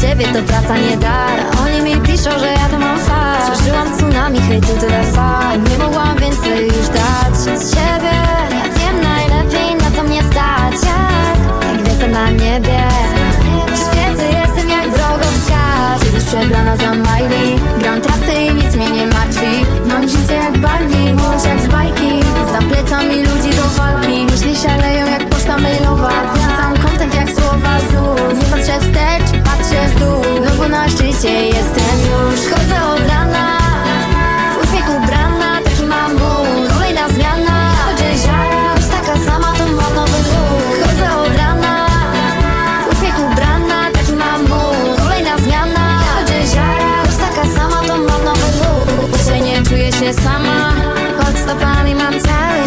ciebie to praca nie dar. Oni mi piszą, że ja to mam fakt Przeżyłam tsunami, hejtu tyle fal Nie mogłam więcej już dać z siebie. Ja wiem najlepiej na co mnie stać. Jak, jak gwiazda na niebie. Świecę, jestem jak drogowskaz Kiedyś przebrana za Miley. Gram trasy i nie summer. What's the party mentality?